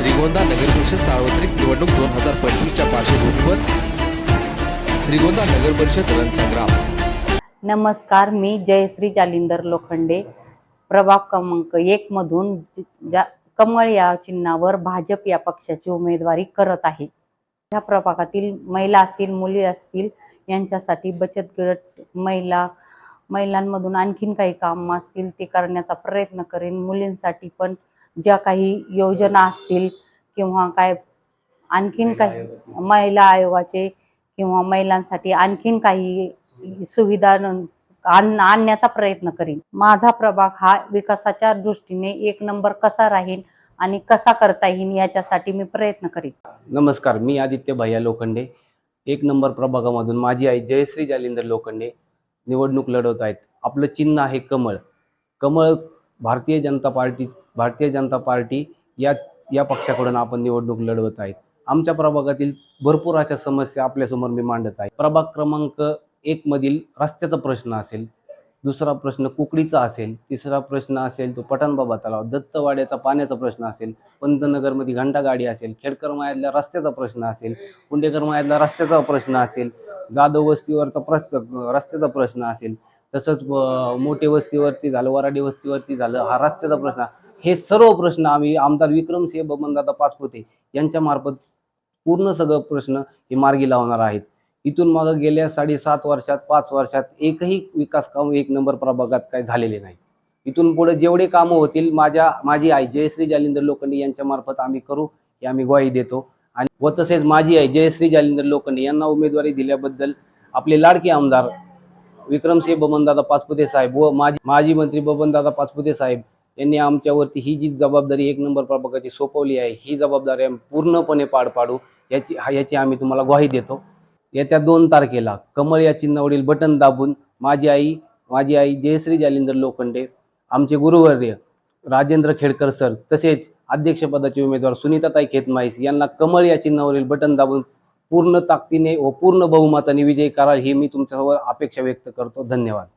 श्रीगोंदा नगरपरिषद सार्वत्रिक निवडणूक दोन हजार पंचवीसच्या पार्श्वभूमीवर श्रीगोंदा नगरपरिषद रणसंग्राम नमस्कार मी जयश्री जालिंदर लोखंडे प्रभाग क्रमांक एक मधून ज्या कमळ या चिन्हावर भाजप या पक्षाची उमेदवारी करत आहे. ह्या प्रभागातील महिला असतील मुली असतील यांच्यासाठी बचत गट महिला महिलांमधून आणखीन काही काम असतील ते करण्याचा प्रयत्न करेन. मुलींसाठी पण ज्या काही योजना असतील किंवा काय आणखीन काही महिला आयोगाचे किंवा महिलांसाठी आणखीन काही सुविधा आणण्याचा प्रयत्न करीन. माझा प्रभाग हा विकासाच्या दृष्टीने एक नंबर कसा राहील आणि कसा करता येईल याच्यासाठी मी प्रयत्न करीन. नमस्कार मी आदित्य भैया लोखंडे. एक नंबर प्रभागामधून माझी आई जयश्री जालिंदर लोखंडे निवडणूक लढवत आहेत. आपलं चिन्ह आहे कमळ. कमळ भारतीय जनता पार्टी भारतीय जनता पार्टी या या पक्षाकडून आपण निवडणूक लढवत आहेत. आमच्या प्रभागातील भरपूर अशा समस्या आपल्यासमोर मी मांडत आहे. प्रभाग क्रमांक एक मधील रस्त्याचा प्रश्न असेल दुसरा प्रश्न कुकडीचा असेल तिसरा प्रश्न असेल तो पठाणबाबा तलाव दत्तवाड्याचा पाण्याचा प्रश्न असेल पंतनगरमध्ये घंटागाडी असेल खेडकर मायातल्या रस्त्याचा प्रश्न असेल कुंडेकर मायातला रस्त्याचा प्रश्न असेल जाधव वस्तीवरचा प्रश्न रस्त्याचा प्रश्न असेल तसंच मोठे वस्तीवरती झालं वराडी वस्तीवरती झालं हा रस्त्याचा प्रश्न हे सर्व प्रश्न आम्ही आमदार विक्रमसिंह बबनदादा पाचपुते यांच्या मार्फत पूर्ण सगळं प्रश्न हे मार्गी लावणार आहेत. इथून मागं गेल्या साडेसात वर्षात पाच वर्षात एकही विकास काम एक नंबर प्रभागात काय झालेले नाही. इथून पुढे जेवढे कामं होतील माझ्या माझी आई जयश्री जालिंदर लोखंडे यांच्या मार्फत आम्ही करू ही आम्ही ग्वाही देतो. आणि व तसेच माझी आई जयश्री जालिंदर लोखंडे यांना उमेदवारी दिल्याबद्दल आपले लाडके आमदार विक्रमसिंह बबनदादा पाचपुते साहेब व माजी माजी मंत्री बबनदादा पाचपुते साहेब यांनी आमच्यावरती ही जी जबाबदारी एक नंबर प्रभागाची सोपवली आहे ही जबाबदारी आम्ही पूर्णपणे पार पाडू. याची याची आम्ही तुम्हाला ग्वाही देतो. येत्या दोन तारखेला कमळ या चिन्हावरील बटन दाबून माझी आई माझी आई जयश्री जालिंदर लोखंडे आमचे गुरुवर्य राजेंद्र खेडकर सर तसेच अध्यक्षपदाचे उमेदवार सुनीताताई खेतमाईस यांना कमळ या चिन्हावरील बटन दाबून पूर्ण ताकदीने व पूर्ण बहुमताने विजयी कराल ही मी तुमच्यावर अपेक्षा व्यक्त करतो. धन्यवाद.